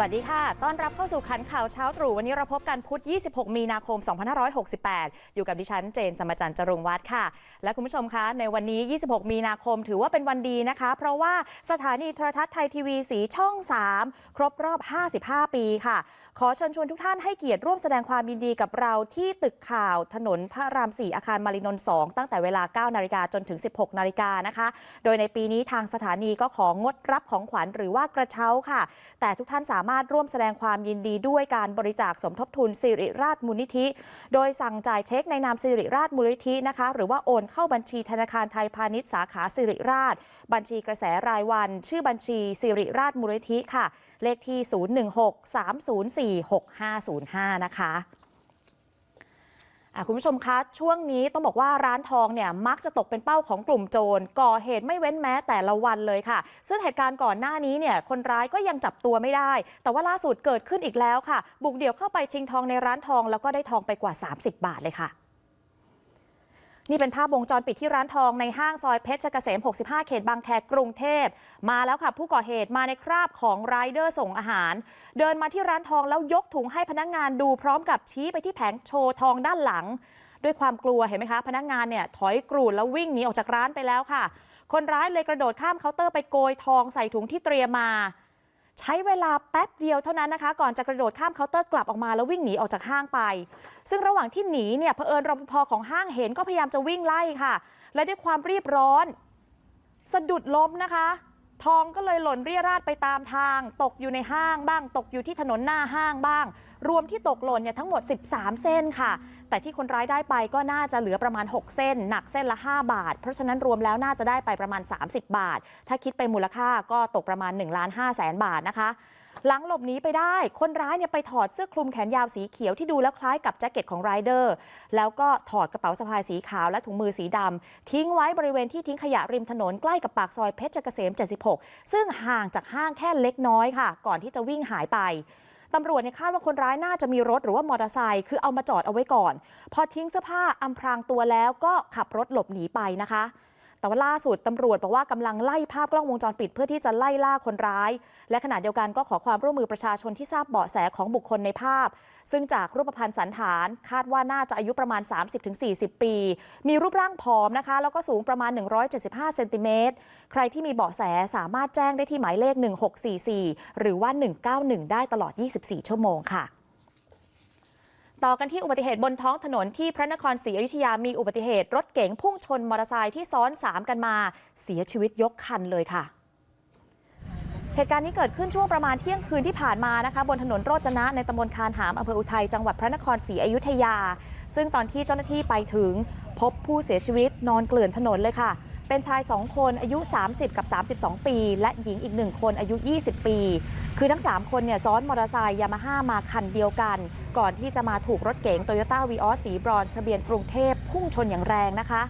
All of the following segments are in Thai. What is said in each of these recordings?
สวัสดีค่ะ ต้อนรับเข้าสู่ขันข่าวเช้าตรู่ วันนี้เราพบกันพุธ 26 มีนาคม 2568 อยู่กับดิฉัน เจน สมจันทร์จรุงวัฒน์ค่ะ และคุณผู้ชมคะ ในวันนี้ 26 มีนาคม ถือว่าเป็นวันดีนะคะ เพราะว่าสถานีโทรทัศน์ไทยทีวีสีช่อง 3 ครบรอบ 55 ปีค่ะ ขอเชิญชวนทุกท่านให้เกียรติร่วมแสดงความยินดีกับเราที่ตึกข่าวถนนพระราม 4 อาคารมารินนท์ 2 ตั้งแต่เวลา 9 นาฬิกาจนถึง 16 นาฬิกานะคะ โดยในปีนี้ทางสถานีก็ของงดรับของขวัญหรือว่ากระเช้าค่ะ แต่ทุกท่านสามารถมาดร่วมแสดงความยินดีด้วยการบริจาคสมทบทุนสิริราชมูลนิธิ โดยสั่งจ่ายเช็คในนามสิริราชมูลนิธินะคะ หรือว่าโอนเข้าบัญชีธนาคารไทยพาณิชย์สาขาสิริราช บัญชีกระแสรายวัน ชื่อบัญชีสิริราชมูลนิธิค่ะ เลขที่ 016-304-6505 นะคะอะ คุณผู้ชมคะช่วงนี้ต้องบอกว่าร้านทองเนี่ยมักจะตกเป็นเป้าของกลุ่มโจรก่อเหตุไม่เว้นแม้แต่ละวันเลยค่ะ ซึ่งเหตุการณ์ก่อนหน้านี้เนี่ยคนร้ายก็ยังจับตัวไม่ได้ แต่ว่าล่าสุดเกิดขึ้นอีกแล้วค่ะ บุกเดี่ยวเข้าไปชิงทองในร้านทองแล้วก็ได้ทองไปกว่า 30 บาทเลยค่ะ นี่เป็นภาพวงจรปิดที่ร้านทองในห้างซอยเพชรเกษม 65 เขตบางแคกรุงเทพ มาแล้วค่ะ ผู้ก่อเหตุมาในคราบของไรเดอร์ส่งอาหาร เดินมาที่ร้านทองแล้วยกถุงให้พนักงานดูพร้อมกับชี้ไปที่แผงโชว์ทองด้านหลัง ด้วยความกลัวเห็นไหมคะ พนักงานเนี่ยถอยกรูดแล้ววิ่งหนีออกจากร้านไปแล้วค่ะ คนร้ายเลยกระโดดข้ามเคาน์เตอร์ไปโกยทองใส่ถุงที่เตรียมมา ใช้เวลาแป๊บเดียวเท่านั้นนะคะ ก่อนจะกระโดดข้ามเคาน์เตอร์กลับออกมาแล้ววิ่งหนีออกจากห้างไป ซึ่งระหว่างที่หนีเนี่ยเผอิญรปภของห้างเห็นก็พยายามจะวิ่งไล่ค่ะ และด้วยความรีบร้อน สะดุดล้มนะคะ ทองก็เลยหล่นเรี่ยราดไปตามทาง ตกอยู่ในห้างบ้าง ตกอยู่ที่ถนนหน้าห้างบ้าง รวมที่ตกหล่นเนี่ยทั้งหมด 13 เส้นค่ะ แต่ที่คนร้ายได้ไปก็น่าจะเหลือประมาณ 6 เส้น หนักเส้นละ 5 บาท เพราะฉะนั้นรวมแล้วน่าจะได้ไปประมาณ 30 บาท ถ้าคิดเป็นมูลค่าก็ตกประมาณ1ล้าน5แสนบาทนะคะหลังหลบหนีไปได้ คนร้ายเนี่ยไปถอดเสื้อคลุมแขนยาวสีเขียวที่ดูแล้วคล้ายกับแจ็คเก็ตของไรเดอร์ แล้วก็ถอดกระเป๋าสะพายสีขาวและถุงมือสีดำทิ้งไว้บริเวณที่ทิ้งขยะริมถนนใกล้กับปากซอยเพชรเกษม 76 ซึ่งห่างจากห้างแค่เล็กน้อยค่ะ ก่อนที่จะวิ่งหายไป ตำรวจเนี่ยคาดว่าคนร้ายน่าจะมีรถหรือว่ามอเตอร์ไซค์คือเอามาจอดเอาไว้ก่อน พอทิ้งเสื้อผ้าอำพรางตัวแล้วก็ขับรถหลบหนีไปนะคะ แต่ว่าล่าสุดตำรวจบอกว่ากำลังไล่ภาพกล้องวงจรปิดเพื่อที่จะไล่ล่าคนร้าย และขณะเดียวกันก็ขอความร่วมมือประชาชนที่ทราบเบาะแสของบุคคลในภาพ ซึ่งจากรูปพรรณสันฐาน คาดว่าน่าจะอายุประมาณ 30-40 ปี มีรูปร่างผอมนะคะ แล้วก็สูงประมาณ 175เซนติเมตรใครที่มีเบาะแสสามารถแจ้งได้ที่หมายเลข 1644 หรือว่า 191 ได้ตลอด 24 ชั่วโมงค่ะ ต่อกันที่อุบัติเหตุบนท้องถนนที่พระนครศรีอยุธยามีอุบัติเหตุรถเก๋งพุ่งชนมอเตอร์ไซค์ที่ซ้อน3กันมา เสียชีวิตยกคันเลยค่ะ เหตุการณ์นี้เกิดขึ้นช่วงประมาณเที่ยงคืนที่ผ่านมานะคะ บนถนนโรจนะในตำบลคานหามอำเภออุทัยจังหวัดพระนครศรีอยุธยา ซึ่งตอนที่เจ้าหน้าที่ไปถึง พบผู้เสียชีวิตนอนเกลื่อนถนนเลยค่ะ เป็นชาย 2 คนอายุ 30 กับ 32 ปี และหญิงอีก 1 คนอายุ 20 ปี คือทั้ง 3 คนเนี่ยซ้อนมอเตอร์ไซค์ยามาฮ่ามาคันเดียวกัน ก่อนที่จะมาถูกรถเก๋งโตโยต้าวีออสสีบรอนซ์ทะเบียนกรุงเทพพุ่งชนอย่างแรงนะคะ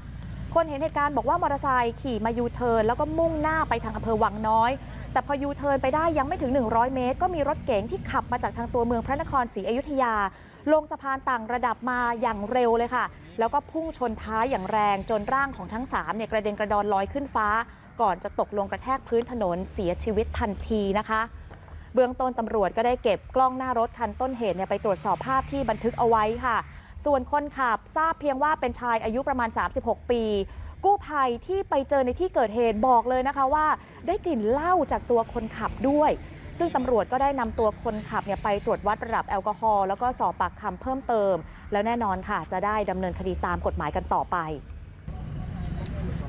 คนเห็นเหตุการณ์บอกว่ามอเตอร์ไซค์ขี่มายูเทิร์นแล้วก็มุ่งหน้าไปทางอำเภอวังน้อย แต่พอยูเทิร์นไปได้ยังไม่ถึง 100 เมตร ก็มีรถเก๋งที่ขับมาจากทางตัวเมืองพระนครศรีอยุธยา ลงสะพานต่างระดับมาอย่างเร็วเลยค่ะ แล้วก็พุ่งชนท้ายอย่างแรงจนร่างของทั้ง3เนี่ยกระเด็นกระดอนลอยขึ้นฟ้า ก่อนจะตกลงกระแทกพื้นถนนเสียชีวิตทันทีนะคะ เบื้องต้นตำรวจก็ได้เก็บกล้องหน้ารถคันต้นเหตุเนี่ยไปตรวจสอบภาพที่บันทึกเอาไว้ค่ะ ส่วนคนขับทราบเพียงว่าเป็นชายอายุประมาณ 36 ปีกู้ภัยที่ไปเจอในที่เกิดเหตุบอกเลยนะคะว่า ได้กลิ่นเหล้าจากตัวคนขับด้วย ซึ่งตำรวจก็ได้นำตัวคนขับเนี่ยไปตรวจวัดระดับแอลกอฮอล์แล้วก็สอบปากคำเพิ่มเติม แล้วแน่นอนค่ะ จะได้ดำเนินคดีตามกฎหมายกันต่อไป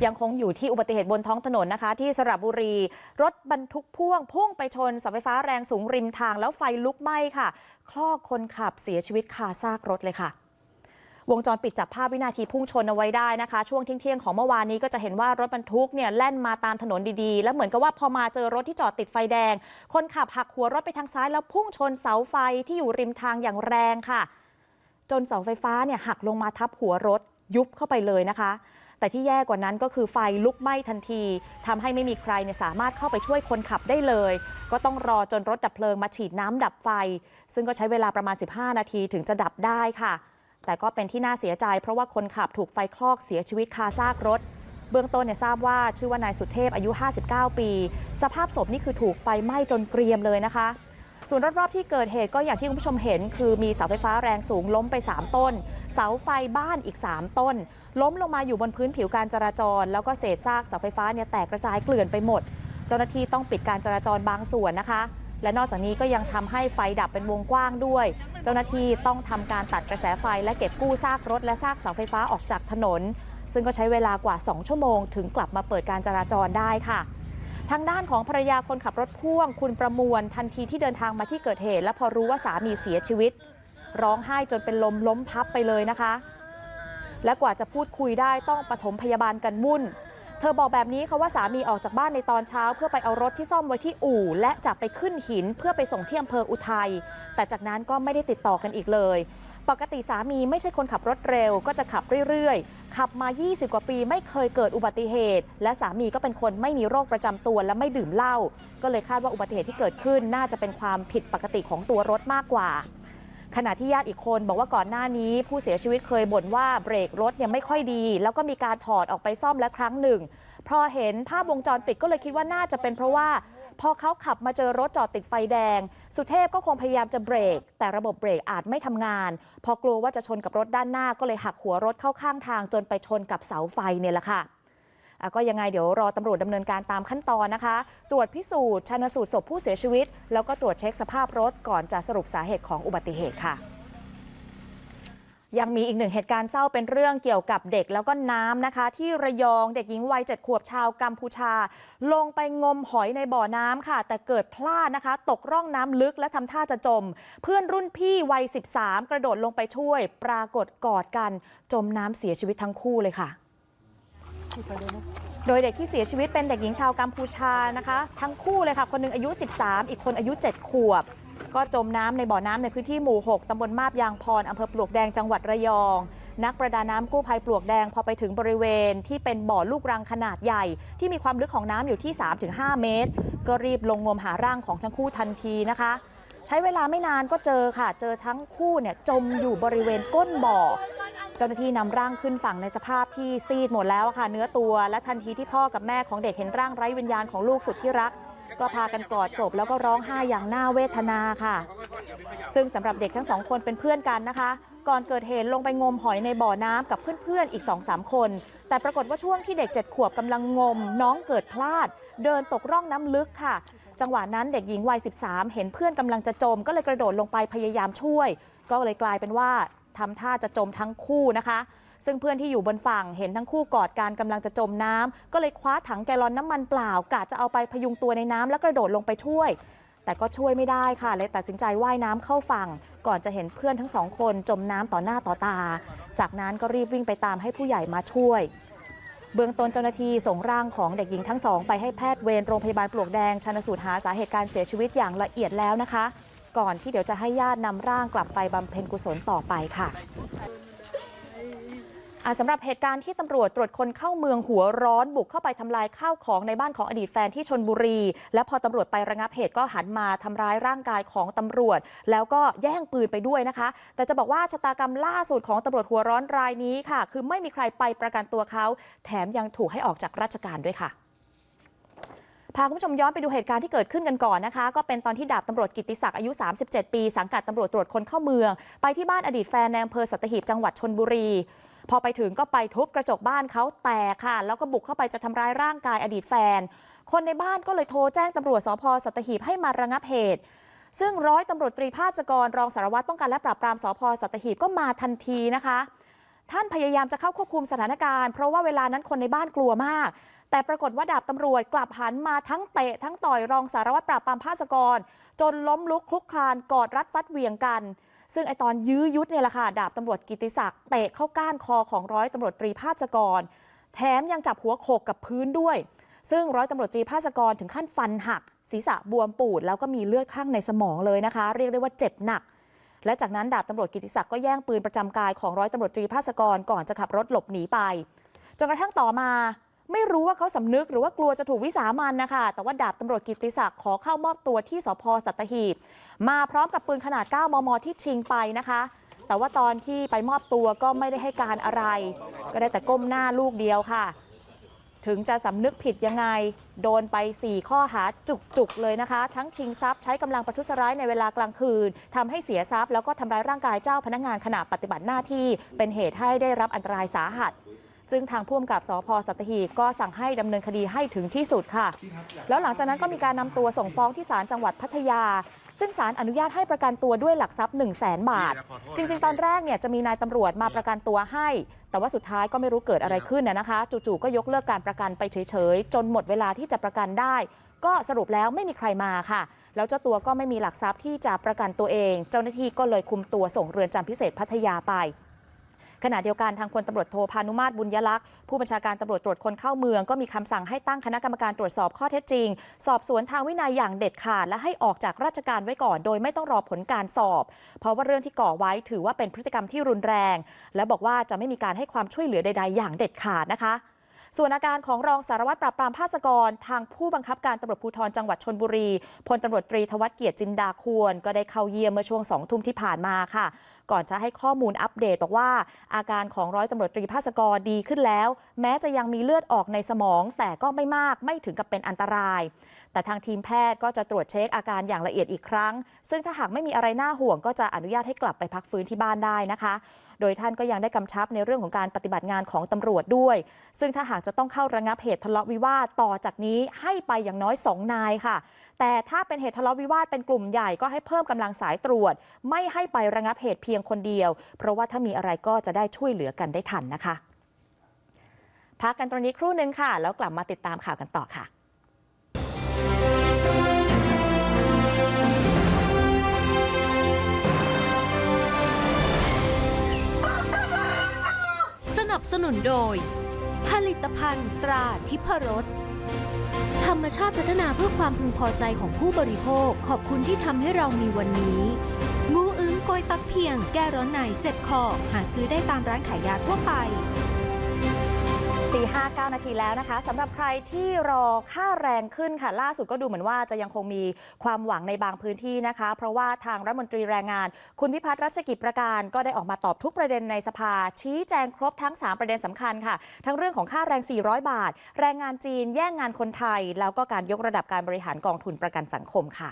ยังคงอยู่ที่อุบัติเหตุบนท้องถนนนะคะ ที่สระบุรี รถบรรทุกพ่วง พุ่งไปชนเสาไฟฟ้าแรงสูงริมทางแล้วไฟลุกไหม้ค่ะ คลอกคนขับเสียชีวิตคาซากรถเลยค่ะ วงจรปิดจับภาพวินาทีพุ่งชนเอาไว้ได้นะคะ ช่วงเที่ยงของเมื่อวานนี้ก็จะเห็นว่ารถบรรทุกเนี่ยแล่นมาตามถนนดีๆ แล้วเหมือนกับว่าพอมาเจอรถที่จอดติดไฟแดง คนขับหักหัวรถไปทางซ้ายแล้วพุ่งชนเสาไฟที่อยู่ริมทางอย่างแรงค่ะ จนเสาไฟฟ้าเนี่ยหักลงมาทับหัวรถยุบเข้าไปเลยนะคะแต่ที่แย่กว่านั้นก็คือไฟลุกไหม้ทันทีทำให้ไม่มีใครเนี่ยสามารถเข้าไปช่วยคนขับได้เลย ก็ต้องรอจนรถดับเพลิงมาฉีดน้ำดับไฟ ซึ่งก็ใช้เวลาประมาณ 15 นาทีถึงจะดับได้ค่ะ แต่ก็เป็นที่น่าเสียใจ เพราะว่าคนขับถูกไฟคลอกเสียชีวิตคาซากรถ เบื้องต้นเนี่ยทราบว่าชื่อว่านายสุเทพอายุ 59 ปี สภาพศพนี่คือถูกไฟไหม้จนเกรียมเลยนะคะส่วนรอบๆที่เกิดเหตุก็อย่างที่คุณผู้ชมเห็น คือมีเสาไฟฟ้าแรงสูงล้มไป 3 ต้น เสาไฟบ้านอีก 3 ต้น ล้มลงมาอยู่บนพื้นผิวการจราจร แล้วก็เศษซากเสาไฟฟ้าเนี่ยแตกกระจายเกลื่อนไปหมด เจ้าหน้าที่ต้องปิดการจราจรบางส่วนนะคะ และนอกจากนี้ก็ยังทำให้ไฟดับเป็นวงกว้างด้วย เจ้าหน้าที่ต้องทำการตัดกระแสไฟและเก็บกู้ซากรถและซากเสาไฟฟ้าออกจากถนน ซึ่งก็ใช้เวลากว่า 2 ชั่วโมง ถึงกลับมาเปิดการจราจรได้ค่ะทางด้านของภรรยาคนขับรถพ่วง คุณประมวล ทันทีที่เดินทางมาที่เกิดเหตุ และพอรู้ว่าสามีเสียชีวิต ร้องไห้จนเป็นลมล้มพับไปเลยนะคะ และกว่าจะพูดคุยได้ต้องปฐมพยาบาลกันวุ่น เธอบอกแบบนี้ค่ะว่าสามีออกจากบ้านในตอนเช้า เพื่อไปเอารถที่ซ่อมไว้ที่อู่ และจะไปขึ้นหินเพื่อไปส่งที่อำเภออุทัย แต่จากนั้นก็ไม่ได้ติดต่อกันอีกเลย ปกติสามีไม่ใช่คนขับรถเร็ว ก็จะขับเรื่อยๆ ขับมา 20 กว่าปีไม่เคยเกิดอุบัติเหตุ และสามีก็เป็นคนไม่มีโรคประจำตัวและไม่ดื่มเหล้า ก็เลยคาดว่าอุบัติเหตุที่เกิดขึ้นน่าจะเป็นความผิดปกติของตัวรถมากกว่า ขณะที่ญาติอีกคนบอกว่าก่อนหน้านี้ผู้เสียชีวิตเคยบ่นว่าเบรกรถเนี่ยไม่ค่อยดี แล้วก็มีการถอดออกไปซ่อมแล้วครั้งหนึ่ง พอเห็นภาพวงจรปิดก็เลยคิดว่าน่าจะเป็นเพราะว่า พอเขาขับมาเจอรถจอดติดไฟแดง สุเทพก็คงพยายามจะเบรก แต่ระบบเบรกอาจไม่ทำงาน พอกลัวว่าจะชนกับรถด้านหน้าก็เลยหักหัวรถเข้าข้างทางจนไปชนกับเสาไฟเนี่ยแหละค่ะอะ ก็ยังไงเดี๋ยวรอตำรวจดำเนินการตามขั้นตอนนะคะ ตรวจพิสูจน์ชันสูตรศพผู้เสียชีวิต แล้วก็ตรวจเช็คสภาพรถก่อนจะสรุปสาเหตุของอุบัติเหตุค่ะยังมีอีกหนึ่งเหตุการณ์เศร้าเป็นเรื่องเกี่ยวกับเด็กแล้วก็น้ำนะคะ ที่ระยองเด็กหญิงวัยเจ็ดขวบชาวกัมพูชา ลงไปงมหอยในบ่อน้ำค่ะ แต่เกิดพลาดนะคะ ตกร่องน้ำลึกและทำท่าจะจม เพื่อนรุ่นพี่วัย 13 กระโดดลงไปช่วย ปรากฏกอดกัน จมน้ำเสียชีวิตทั้งคู่เลยค่ะ โดยเด็กที่เสียชีวิตเป็นเด็กหญิงชาวกัมพูชานะคะ ทั้งคู่เลยค่ะ คนหนึ่งอายุ 13 อีกคนอายุ 7 ขวบ ก็จมน้ำในบ่อน้ำในพื้นที่หมู่ 6ตำบลมาบยางพรอำเภอปลวกแดงจังหวัดระยอง นักประดาน้ำกู้ภัยปลวกแดงพอไปถึงบริเวณ ที่เป็นบ่อลูกรังขนาดใหญ่ ที่มีความลึกของน้ำอยู่ที่ 3-5 เมตร ก็รีบลงงมหาร่างของทั้งคู่ทันทีนะคะใช้เวลาไม่นานก็เจอค่ะ เจอทั้งคู่เนี่ยจมอยู่บริเวณก้นบ่อ เจ้าหน้าที่นำร่างขึ้นฝั่งในสภาพที่ซีดหมดแล้วค่ะ เนื้อตัวและทันทีที่พ่อกับแม่ของเด็กเห็นร่างไร้วิญญาณของลูกสุดที่รัก ก็พากันกอดศพแล้วก็ร้องไห้อย่างน่าเวทนาค่ะ ซึ่งสำหรับเด็กทั้งสองคนเป็นเพื่อนกันนะคะ ก่อนเกิดเหตุลงไปงมหอยในบ่อน้ำกับเพื่อนๆอีก2-3คน แต่ปรากฏว่าช่วงที่เด็ก7ขวบกำลังงม น้องเกิดพลาด เดินตกร่องน้ำลึกค่ะ จังหวะนั้นเด็กหญิงวัย 13 เห็นเพื่อนกำลังจะจม ก็เลยกระโดดลงไปพยายามช่วย ก็เลยกลายเป็นว่า ทำท่าจะจมทั้งคู่นะคะ ซึ่งเพื่อนที่อยู่บนฝั่งเห็นทั้งคู่กอดกันกำลังจะจมน้ำก็เลยคว้าถังแกลลอนน้ำมันเปล่ากะจะเอาไปพยุงตัวในน้ำแล้วกระโดดลงไปช่วย แต่ก็ช่วยไม่ได้ค่ะเลยตัดสินใจว่ายน้ำเข้าฝั่ง ก่อนจะเห็นเพื่อนทั้งสองคนจมน้ำต่อหน้าต่อตา จากนั้นก็รีบวิ่งไปตามให้ผู้ใหญ่มาช่วยเบื้องต้นเจ้าหน้าที่ส่งร่างของเด็กหญิงทั้งสอง ไปให้แพทย์เวรโรงพยาบาลปลวกแดงชันสูตรหาสาเหตุการเสียชีวิตอย่างละเอียดแล้วนะคะ ก่อนที่เดี๋ยวจะให้ญาตินำร่างกลับไปบำเพ็ญกุศลต่อไปค่ะอะสำหรับเหตุการณ์ที่ตำรวจตรวจคนเข้าเมืองหัวร้อนบุกเข้าไปทำลายข้าวของในบ้านของอดีตแฟนที่ชนบุรี และพอตำรวจไประงับเหตุก็หันมาทำร้ายร่างกายของตำรวจ แล้วก็แย่งปืนไปด้วยนะคะ แต่จะบอกว่าชะตากรรมล่าสุดของตำรวจหัวร้อนรายนี้ค่ะ คือไม่มีใครไปประกันตัวเขา แถมยังถูกให้ออกจากราชการด้วยค่ะ พาคุณผู้ชมย้อนไปดูเหตุการณ์ที่เกิดขึ้นกันก่อนนะคะ ก็เป็นตอนที่ดาบตำรวจกิติศักดิ์อายุ 37 ปี สังกัดตำรวจตรวจคนเข้าเมือง ไปที่บ้านอดีตแฟนในอำเภอสัตหีบจังหวัดชนบุรี พอไปถึงก็ไปทุบกระจกบ้านเขาแตกค่ะ แล้วก็บุกเข้าไปจะทำร้ายร่างกายอดีตแฟน คนในบ้านก็เลยโทรแจ้งตำรวจสพสัตหีบให้มาระงับเหตุซึ่งร้อยตำรวจตรีภาสกรรองสารวัตรป้องกันและปราบปรามสพสัตหีบก็มาทันทีนะคะ ท่านพยายามจะเข้าควบคุมสถานการณ์เพราะว่าเวลานั้นคนในบ้านกลัวมาก แต่ปรากฏว่าดาบตำรวจกลับหันมาทั้งเตะทั้งต่อยรองสารวัตรปราบปรามภาสกร จนล้มลุกคลุกคลานกอดรัดฟัดเหวี่ยงกัน ซึ่งไอตอนยื้อยุดเนี่ยแหละค่ะดาบตำรวจกิติศักดิ์เตะเข้าก้านคอของร้อยตำรวจตรีภาสกร แถมยังจับหัวโขกกับพื้นด้วย ซึ่งร้อยตำรวจตรีภาสกรถึงขั้นฟันหัก ศีรษะบวมปูด แล้วก็มีเลือดข้างในสมองเลยนะคะ เรียกได้ว่าเจ็บหนักและจากนั้นดาบตำรวจกิติศักดิ์ก็แย่งปืนประจำกายของร้อยตำรวจตรีภาสกรก่อนจะขับรถหลบหนีไป จนกระทั่งต่อมา ไม่รู้ว่าเขาสำนึกหรือว่ากลัวจะถูกวิสามันนะคะ แต่ว่าดาบตำรวจกิติศักดิ์ขอเข้ามอบตัวที่สพสัตหีบ มาพร้อมกับปืนขนาด 9 มม ที่ชิงไปนะคะ แต่ว่าตอนที่ไปมอบตัวก็ไม่ได้ให้การอะไร ก็ได้แต่ก้มหน้าลูกเดียวค่ะ ถึงจะสำนึกผิดยังไง โดนไป 4 ข้อหาจุกๆเลยนะคะ ทั้งชิงทรัพย์ใช้กำลังประทุษร้ายในเวลากลางคืนทำให้เสียทรัพย์แล้วก็ทำร้ายร่างกายเจ้าพนักงานขณะปฏิบัติหน้าที่ เป็นเหตุให้ได้รับอันตรายสาหัส ซึ่งทางผู้กำกับสพสัตหีบก็สั่งให้ดำเนินคดีให้ถึงที่สุดค่ะ แล้วหลังจากนั้นก็มีการนำตัวส่งฟ้องที่ศาลจังหวัดพัทยา ซึ่งศาลอนุญาตให้ประกันตัวด้วยหลักทรัพย์ 1 0 0 0 0แสนบาท จริง ๆ ตอนแรกเนี่ยจะมีนายตำรวจมาประกันตัวให้ แต่ว่าสุดท้ายก็ไม่รู้เกิดอะไรขึ้นนะนะคะ จู่ๆก็ยกเลิกการประกันไปเฉยๆ จนหมดเวลาที่จะประกันได้ ก็สรุปแล้วไม่มีใครมาค่ะ แล้วเจ้าตัวก็ไม่มีหลักทรัพย์ที่จะประกันตัวเอง เจ้าหน้าที่ก็เลยคุมตัวส่งเรือนจำพิเศษพัทยาไป ขณะเดียวกันทางพลตำรวจโทพานุมาตรบุญยลักษณ์ผู้บัญชาการตำรวจตรวจคนเข้าเมืองก็มีคำสั่งให้ตั้งคณะกรรมการตรวจสอบข้อเท็จจริง สอบสวนทางวินัยอย่างเด็ดขาด และให้ออกจากราชการไว้ก่อน โดยไม่ต้องรอผลการสอบ เพราะว่าเรื่องที่ก่อไว้ถือว่าเป็นพฤติกรรมที่รุนแรง และบอกว่าจะไม่มีการให้ความช่วยเหลือใด ๆ อย่างเด็ดขาดนะคะส่วนอาการของรองสารวัตรปราบปรามภาสกร ทางผู้บังคับการตำรวจภูธรจังหวัดชนบุรีพลตำรวจตรีทวัฒเกียรติจินดาควร ก็ได้เข้าเยี่ยมเมื่อช่วงสองทุ่มที่ผ่านมาค่ะ ก่อนจะให้ข้อมูลอัปเดตบอกว่า อาการของร้อยตำรวจตรีภาสกรดีขึ้นแล้ว แม้จะยังมีเลือดออกในสมอง แต่ก็ไม่มากไม่ถึงกับเป็นอันตราย แต่ทางทีมแพทย์ก็จะตรวจเช็คอาการอย่างละเอียดอีกครั้ง ซึ่งถ้าหากไม่มีอะไรน่าห่วงก็จะอนุญาตให้กลับไปพักฟื้นที่บ้านได้นะคะ โดยท่านก็ยังได้กำชับในเรื่องของการปฏิบัติงานของตำรวจด้วย ซึ่งถ้าหากจะต้องเข้าระงับเหตุทะเลาะวิวาทต่อจากนี้ให้ไปอย่างน้อย 2 นายค่ะ แต่ถ้าเป็นเหตุทะเลาะวิวาทเป็นกลุ่มใหญ่ก็ให้เพิ่มกำลังสายตรวจ ไม่ให้ไประงับเหตุเพียงคนเดียว เพราะว่าถ้ามีอะไรก็จะได้ช่วยเหลือกันได้ทันนะคะ พักกันตรงนี้ครู่หนึ่งค่ะ แล้วกลับมาติดตามข่าวกันต่อค่ะ บสนุนโดย ผลิตภัณฑ์ตราทิพรสธรรมชาติพัฒนาเพื่อความพึงพอใจของผู้บริโภค ขอบคุณที่ทำให้เรามีวันนี้ งูอึ้งโกยตักเพียง แก้ร้อนในเจ็บคอ หาซื้อได้ตามร้านขายยาทั่วไป ตีห้าเก้านาทีแล้วนะคะสำหรับใครที่รอค่าแรงขึ้นค่ะ ล่าสุดก็ดูเหมือนว่าจะยังคงมีความหวังในบางพื้นที่นะคะ เพราะว่าทางรัฐมนตรีแรงงาน คุณพิพัฒน์รัชกิจประการก็ได้ออกมาตอบทุกประเด็นในสภา ชี้แจงครบทั้ง 3 ประเด็นสำคัญค่ะ ทั้งเรื่องของค่าแรง 400 บาท แรงงานจีนแย่งงานคนไทย แล้วก็การยกระดับการบริหารกองทุนประกันสังคมค่ะ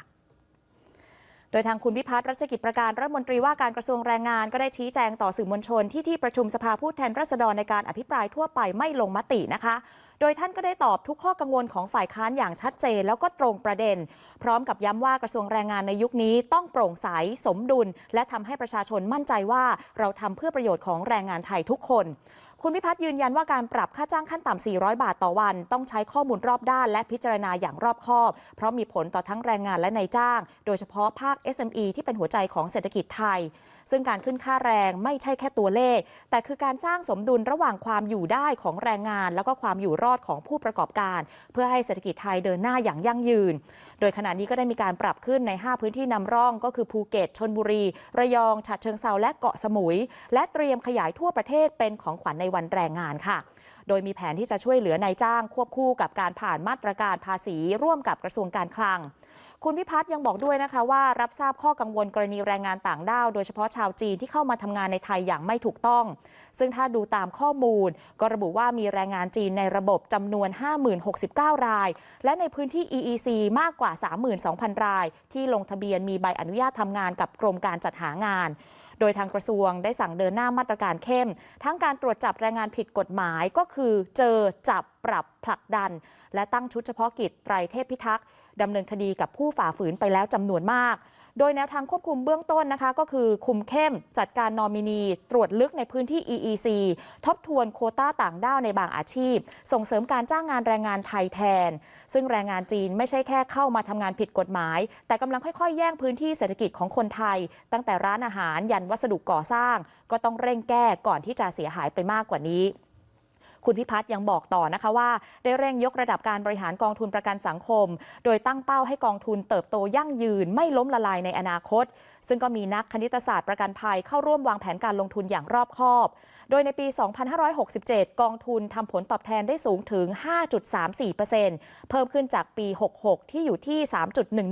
โดยทางคุณพิพัฒน์รัชกิจประการรัฐมนตรีว่าการกระทรวงแรงงานก็ได้ชี้แจงต่อสื่อมวลชนที่ที่ประชุมสภาผู้แทนราษฎรในการอภิปรายทั่วไปไม่ลงมตินะคะ โดยท่านก็ได้ตอบทุกข้อกังวลของฝ่ายค้านอย่างชัดเจน แล้วก็ตรงประเด็น พร้อมกับย้ำว่ากระทรวงแรงงานในยุคนี้ต้องโปร่งใสสมดุล และทำให้ประชาชนมั่นใจว่าเราทำเพื่อประโยชน์ของแรงงานไทยทุกคน คุณพิพัฒน์ยืนยันว่าการปรับค่าจ้างขั้นต่ำ 400 บาทต่อวัน ต้องใช้ข้อมูลรอบด้านและพิจารณาอย่างรอบคอบ เพราะมีผลต่อทั้งแรงงานและนายจ้าง โดยเฉพาะภาค SME ที่เป็นหัวใจของเศรษฐกิจไทย ซึ่งการขึ้นค่าแรงไม่ใช่แค่ตัวเลข แต่คือการสร้างสมดุลระหว่างความอยู่ได้ของแรงงาน แล้วก็ความอยู่รอดของผู้ประกอบการ เพื่อให้เศรษฐกิจไทยเดินหน้าอย่างยั่งยืน โดยขณะนี้ก็ได้มีการปรับขึ้นใน 5 พื้นที่นำร่องก็คือภูเก็ตชนบุรี ระยองฉะเชิงเซาและเกาะสมุย และเตรียมขยายทั่วประเทศเป็นของขวัญในวันแรงงานค่ะ โดยมีแผนที่จะช่วยเหลือนายจ้างควบคู่กับการผ่านมาตรการภาษีร่วมกับกระทรวงการคลัง คุณพิพัฒน์ยังบอกด้วยนะคะว่ารับทราบข้อกังวลกรณีแรงงานต่างด้าว โดยเฉพาะชาวจีนที่เข้ามาทำงานในไทยอย่างไม่ถูกต้อง ซึ่งถ้าดูตามข้อมูล ก็ระบุว่ามีแรงงานจีนในระบบจำนวน 5069 ราย และในพื้นที่ EEC มากกว่า 32,000 ราย ที่ลงทะเบียนมีใบอนุญาตทำงานกับกรมการจัดหางาน โดยทางกระทรวงได้สั่งเดินหน้ามาตรการเข้ม ทั้งการตรวจจับแรงงานผิดกฎหมายก็คือเจอจับปรับผลักดัน และตั้งชุดเฉพาะกิจไตรเทพพิทักษ์ดำเนินคดีกับผู้ฝ่าฝืนไปแล้วจำนวนมาก โดยแนวทางควบคุมเบื้องต้นนะคะก็คือคุมเข้มจัดการนอมินี ตรวจลึกในพื้นที่ EEC ทบทวนโคต้าต่างด้าวในบางอาชีพ ส่งเสริมการจ้างงานแรงงานไทยแทน ซึ่งแรงงานจีนไม่ใช่แค่เข้ามาทำงานผิดกฎหมาย แต่กำลังค่อยๆ แย่งพื้นที่เศรษฐกิจของคนไทย ตั้งแต่ร้านอาหารยันวัสดุก่อสร้าง ก็ต้องเร่งแก้ก่อนที่จะเสียหายไปมากกว่านี้ คุณพิพัฒน์ยังบอกต่อนะคะว่า ได้เร่งยกระดับการบริหารกองทุนประกันสังคม โดยตั้งเป้าให้กองทุนเติบโตยั่งยืนไม่ล้มละลายในอนาคต ซึ่งก็มีนักคณิตศาสตร์ประกันภัยเข้าร่วมวางแผนการลงทุนอย่างรอบคอบ โดยในปี 2567 กองทุนทำผลตอบแทนได้สูงถึง 5.34%เพิ่มขึ้นจากปี 66 ที่อยู่ที่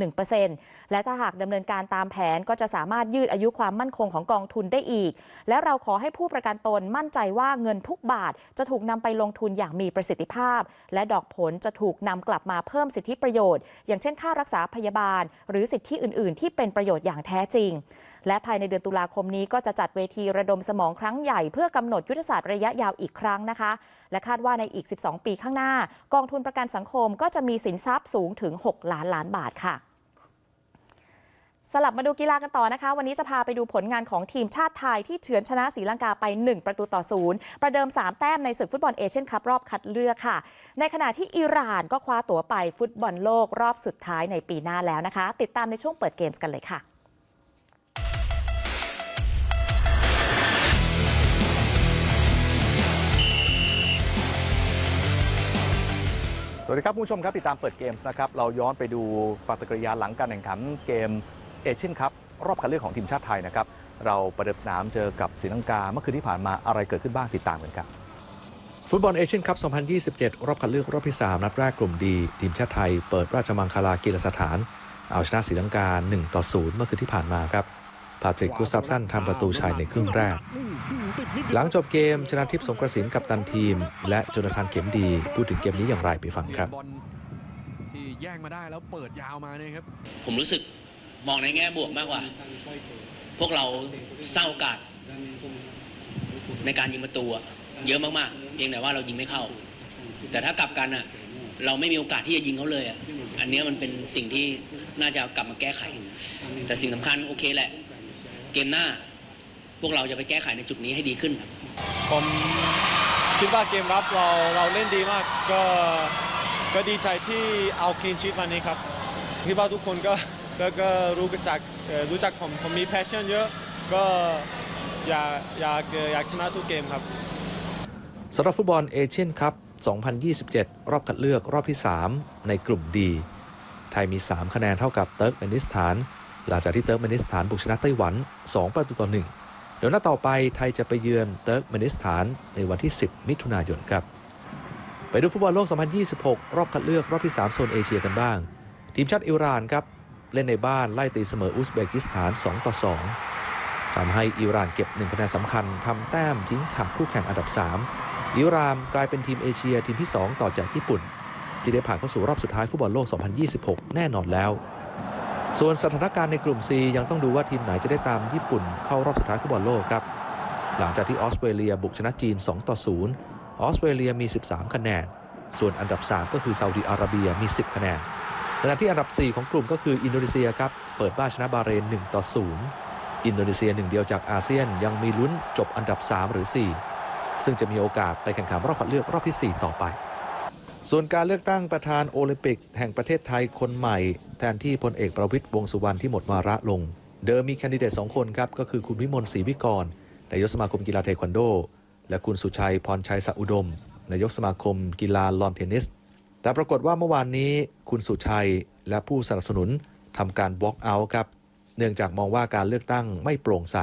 3.11%และถ้าหากดำเนินการตามแผนก็จะสามารถยืดอายุความมั่นคงของกองทุนได้อีก และเราขอให้ผู้ประกันตนมั่นใจว่าเงินทุกบาทจะถูกนำไปลงทุนอย่างมีประสิทธิภาพ และดอกผลจะถูกนำกลับมาเพิ่มสิทธิประโยชน์ อย่างเช่นค่ารักษาพยาบาล หรือสิทธิอื่น ๆ ที่เป็นประโยชน์อย่างแท้จริง และภายในเดือนตุลาคมนี้ก็จะจัดเวทีระดมสมองครั้งใหญ่เพื่อกำหนดยุทธศาสตร์ระยะยาวอีกครั้งนะคะ และคาดว่าในอีก 12 ปีข้างหน้า กองทุนประกันสังคมก็จะมีสินทรัพย์สูงถึง 6 ล้านล้านบาทค่ะสลับมาดูกีฬากันต่อนะคะ วันนี้จะพาไปดูผลงานของทีมชาติไทยที่เฉือนชนะศรีลังกาไป 1 ประตูต่อศูนย์ประเดิม 3 แต้มในศึกฟุตบอลเอเชียนคัพรอบคัดเลือกค่ะ ในขณะที่อิหร่านก็คว้าตั๋วไปฟุตบอลโลกรอบสุดท้ายในปีหน้าแล้วนะคะ ติดตามในช่วงเปิดเกมส์กันเลยค่ะ สวัสดีครับผู้ชมครับ ติดตามเปิดเกมส์นะครับ เราย้อนไปดูปฏิกิริยาหลังการแข่งขันเกมเอเชียนคัพรอบคัดเลือกของทีมชาติไทยนะครับ เราประเดิมสนามเจอกับศรีลังกา เมื่อคืนที่ผ่านมาอะไรเกิดขึ้นบ้างติดตามกันครับฟุตบอลเอเชียนคัพ 2027 รอบคัดเลือกรอบที่ 3 นัดแรกกลุ่มดีทีมชาติไทย เปิดราชมังคลากีฬาสถาน เอาชนะศรีลังกา 1 ต่อ 0 เมื่อคืนที่ผ่านมาครับาทริกกุสซับสันทำประตูชัยในครึ่งแรก หลังจบเกมชนะทิพย์สงกระสินกับตันทีม และโจนาธานเข็มดีพูดถึงเกมนี้อย่างไรไปฟังครับบอลที่แย่งมาได้แล้วเปิดยาวมาเนี่ยครับ ผมรู้สึกมองในแง่บวกมากกว่า พวกเราสร้างโอกาส ในการยิงประตูอะเยอะมากๆเพียงแต่ว่าเรายิงไม่เข้า แต่ถ้ากลับกันอะเราไม่มีโอกาสที่จะยิงเขาเลยอะอันเนี้ยมันเป็นสิ่งที่น่าจะกลับมาแก้ไข แต่สิ่งสำคัญโอเคแหละ เกมหน้า พวกเราจะไปแก้ไขในจุดนี้ให้ดีขึ้นครับ ผมคิดว่าเกมรับเราเราเล่นดีมาก ก็ก็ดีใจที่เอาคลีนชีตวันนี้ครับคิดว่าทุกคนก็ก็ก็รู้จักเอ่อรู้จักผมผมมี passion เยอะก็อยากอยากเอ่ออยากชนะทุกเกมครับสำหรับฟุตบอลเอเชียนคัพ 2027 รอบคัดเลือกรอบที่ 3 ในกลุ่มดี ไทยมี 3 คะแนนเท่ากับเติร์กเมนิสถาน หลังจากที่เติร์กเมนิสถานบุกชนะไต้หวัน 2 ประตูต่อ 1 เดี๋ยวหน้าต่อไปไทยจะไปเยือนเติร์กเมนิสถานในวันที่ 10 มิถุนายนครับ ไปดูฟุตบอลโลก 2026 รอบคัดเลือกรอบที่ 3 โซนเอเชียกันบ้าง ทีมชาติอิหร่านครับ เล่นในบ้านไล่ตีเสมออุซเบกิสถาน 2 ต่อ 2 ทำให้อิหร่านเก็บ 1 คะแนนสำคัญทำแต้มทิ้งขาดคู่แข่งอันดับ 3 อิหร่านกลายเป็นทีมเอเชียทีมที่ 2 ต่อจากญี่ปุ่น ที่ได้ผ่านเข้าสู่รอบสุดท้ายฟุตบอลโลก 2026 แน่นอนแล้ว ส่วนสถานการณ์ในกลุ่ม C ยังต้องดูว่าทีมไหนจะได้ตามญี่ปุ่นเข้ารอบสุดท้ายฟุตบอลโลกครับ หลังจากที่ออสเตรเลียบุกชนะจีน 2 ต่อ 0 ออสเตรเลียมี 13 คะแนน ส่วนอันดับ 3 ก็คือซาอุดิอาระเบียมี 10 คะแนนขณะที่อันดับ 4 ของกลุ่มก็คืออินโดนีเซียครับ เปิดบ้านชนะบาเรน 1 ต่อ 0 อินโดนีเซียหนึ่งเดียวจากอาเซียนยังมีลุ้นจบอันดับ 3 หรือ 4 ซึ่งจะมีโอกาสไปแข่งขันรอบคัดเลือกรอบที่ 4 ต่อไป ส่วนการเลือกตั้งประธานโอลิมปิก แห่งประเทศไทยคนใหม่ แทนที่พลเอกประวิตยวงสุวรรณที่หมดวาระลง เดิมมีแคนดิเดตสองคนครับ ก็คือคุณวิมลศรีวิกรนายกสมาคมกีฬาเทควันโด และคุณสุชัยพรชัยสะอุดมนายกสมาคมกีฬาลอนเทนนิส แต่ปรากฏว่าเมื่อวานนี้คุณสุชัยและผู้สนับสนุนทำการ walk out ครับ เนื่องจากมองว่าการเลือกตั้งไม่โปร่งใส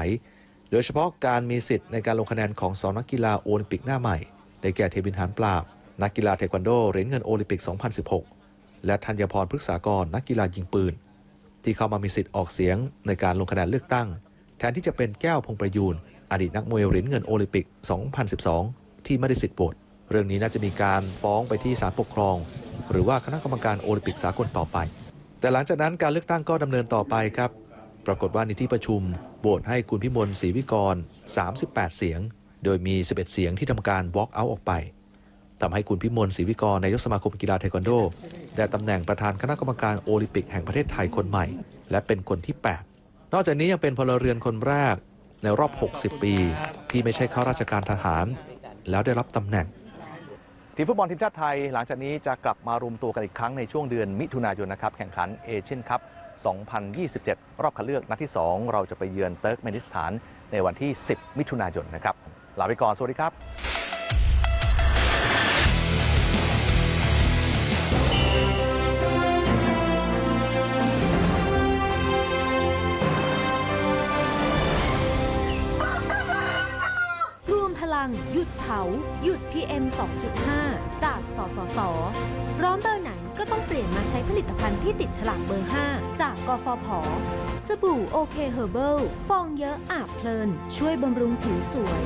โดยเฉพาะการมีสิทธิ์ในการลงคะแนนของสองนักกีฬาโอลิมปิกหน้าใหม่ ได้แก่เทวินหานปราบ นักกีฬาเทควันโดเหรียญเงินโอลิมปิก 2016 และธัญพรพฤกษากรนักกีฬายิงปืน ที่เข้ามามีสิทธิ์ออกเสียงในการลงคะแนนเลือกตั้ง แทนที่จะเป็นแก้วพงประยูนอดีตนักมวยเหรียญเงินโอลิมปิก 2012 ที่ไม่ได้สิทธิ์โหวตเรื่องนี้น่าจะมีการฟ้องไปที่ศาลปกครอง หรือว่าคณะกรรมการโอลิมปิกสากลต่อไป แต่หลังจากนั้นการเลือกตั้งก็ดำเนินต่อไปครับ ปรากฏว่าในที่ประชุมโหวตให้คุณพิมลศรีวิกร 38 เสียง โดยมี 11 เสียงที่ทำการ walk out ออกไป ทำให้คุณพิมลศรีวิกรนายกสมาคมกีฬาเทควันโดได้ตำแหน่งประธานคณะกรรมการโอลิมปิกแห่งประเทศไทยคนใหม่ และเป็นคนที่ 8 นอกจากนี้ยังเป็นพลเรือนคนแรกในรอบ 60 ปี ที่ไม่ใช่ข้าราชการทหาร แล้วได้รับตำแหน่งทีมฟุตบอลทีมชาติไทย หลังจากนี้จะกลับมารวมตัวกันอีกครั้งในช่วงเดือนมิถุนายนนะครับแข่งขันเอเชียนคัพ2027 รอบคัดเลือกนัดที่ 2 เราจะไปเยือนเติร์กเมนิสถานในวันที่ 10 มิถุนายนนะครับลาไปก่อน สวัสดีครับ พลัง หยุดเผา หยุด PM 2.5 จาก สสส ร้อนเบอร์ไหนก็ต้องเปลี่ยนมาใช้ผลิตภัณฑ์ที่ติดฉลากเบอร์ 5 จากกฟผ สบู่โอเคเฮอร์เบิลฟองเยอะอาบเพลิน ช่วยบำรุงผิวสวย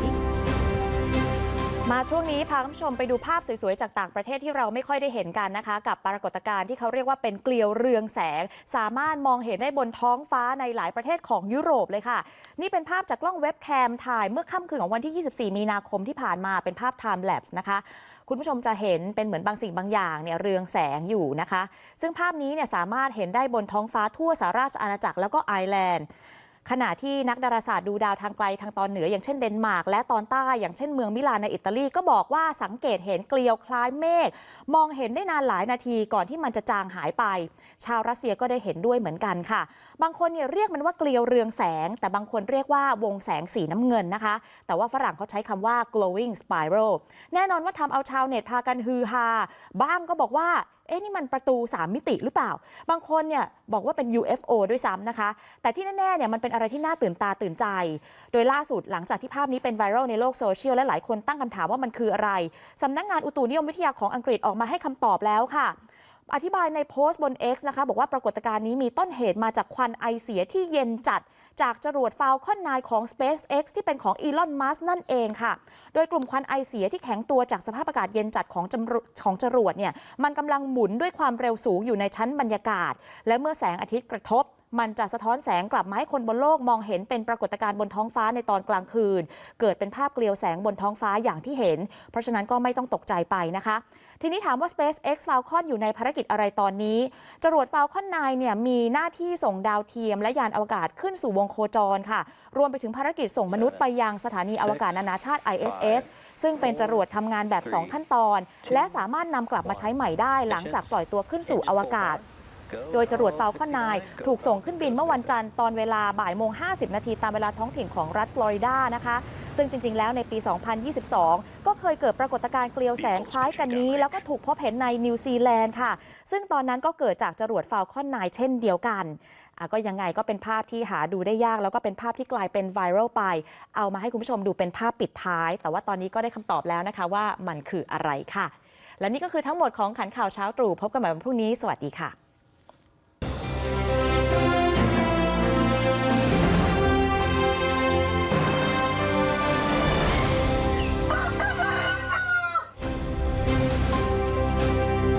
มาช่วงนี้พาคุณผู้ชมไปดูภาพสวยๆ จากต่างประเทศที่เราไม่ค่อยได้เห็นกันนะคะ กับปรากฏการณ์ที่เขาเรียกว่าเป็นเกลียวเรืองแสง สามารถมองเห็นได้บนท้องฟ้าในหลายประเทศของยุโรปเลยค่ะ นี่เป็นภาพจากกล้องเว็บแคมถ่ายเมื่อค่ำคืนของวันที่ 24 มีนาคมที่ผ่านมาเป็นภาพ time lapse นะคะคุณผู้ชมจะเห็นเป็นเหมือนบางสิ่งบางอย่างเนี่ยเรืองแสงอยู่นะคะ ซึ่งภาพนี้เนี่ยสามารถเห็นได้บนท้องฟ้าทั่วสหราชอาณาจักรแล้วก็ไอร์แลนด์ ขณะที่นักดาราศาสตร์ดูดาวทางไกลทางตอนเหนืออย่างเช่นเดนมาร์กและตอนใต้อย่างเช่นเมืองมิลานในอิตาลีก็บอกว่าสังเกตเห็นเกลียวคล้ายเมฆมองเห็นได้นานหลายนาทีก่อนที่มันจะจางหายไป ชาวรัสเซียก็ได้เห็นด้วยเหมือนกันค่ะ บางคนเนี่ยเรียกมันว่าเกลียวเรืองแสง แต่บางคนเรียกว่าวงแสงสีน้ำเงินนะคะ แต่ว่าฝรั่งเขาใช้คำว่า glowing spiral แน่นอนว่าทำเอาชาวเน็ตพากันฮือฮาบ้างก็บอกว่า เอ๊ะนี่มันประตู 3 มิติหรือเปล่า บางคนเนี่ยบอกว่าเป็น UFO ด้วยซ้ำนะคะ แต่ที่แน่ๆเนี่ยมันเป็นอะไรที่น่าตื่นตาตื่นใจ โดยล่าสุดหลังจากที่ภาพนี้เป็นไวรัลในโลกโซเชียลและหลายคนตั้งคำถามว่ามันคืออะไรสำนักงานอุตุนิยมวิทยาของอังกฤษออกมาให้คำตอบแล้วค่ะ อธิบายในโพสต์บน X นะคะ บอกว่าปรากฏการณ์นี้มีต้นเหตุมาจากควันไอเสียที่เย็นจัด จากจรวดฟาลคอน9ของ SpaceX ที่เป็นของอีลอนมัสนั่นเองค่ะ โดยกลุ่มควันไอเสียที่แข็งตัวจากสภาพอากาศเย็นจัดของจของจรวดเนี่ยมันกำลังหมุนด้วยความเร็วสูงอยู่ในชั้นบรรยากาศ และเมื่อแสงอาทิตย์กระทบ มันจะสะท้อนแสงกลับมาให้คนบนโลกมองเห็นเป็นปรากฏการณ์บนท้องฟ้าในตอนกลางคืน เกิดเป็นภาพเกลียวแสงบนท้องฟ้าอย่างที่เห็น เพราะฉะนั้นก็ไม่ต้องตกใจไปนะคะ ทีนี้ถามว่า SpaceX Falcon อยู่ในภารกิจอะไรตอนนี้ จรวด Falcon 9เนี่ยมีหน้าที่ส่งดาวเทียมและยานอวกาศขึ้นสู่วงโคจรค่ะ รวมไปถึงภารกิจส่งมนุษย์ไปยังสถานีอวกาศนานาชาติ ISS ซึ่งเป็นจรวดทำงานแบบ 2 ขั้นตอน และสามารถนำกลับมาใช้ใหม่ได้หลังจากปล่อยตัวขึ้นสู่อวกาศ โดยจรวด Falcon 9 ถูกส่งขึ้นบินเมื่อวันจันทร์ตอนเวลาบ่ายโมง 50 นาทีตามเวลาท้องถิ่นของรัฐฟลอริดานะคะ ซึ่งจริง ๆ แล้วในปี 2022 ก็เคยเกิดปรากฏการณ์เกลียวแสงคล้ายกันนี้ แล้วก็ถูกพบเห็นในนิวซีแลนด์ค่ะ ซึ่งตอนนั้นก็เกิดจากจรวด Falcon 9 เช่นเดียวกันก็ยังไงก็เป็นภาพที่หาดูได้ยาก แล้วก็เป็นภาพที่กลายเป็นไวรัลไป เอามาให้คุณผู้ชมดูเป็นภาพปิดท้าย แต่ว่าตอนนี้ก็ได้คำตอบแล้วนะคะว่ามันคืออะไรค่ะ และนี่ก็คือทั้งหมดของขันข่าวเช้าตรู่พบกันใหม่วันพรุ่งนี้ สวัสดีค่ะ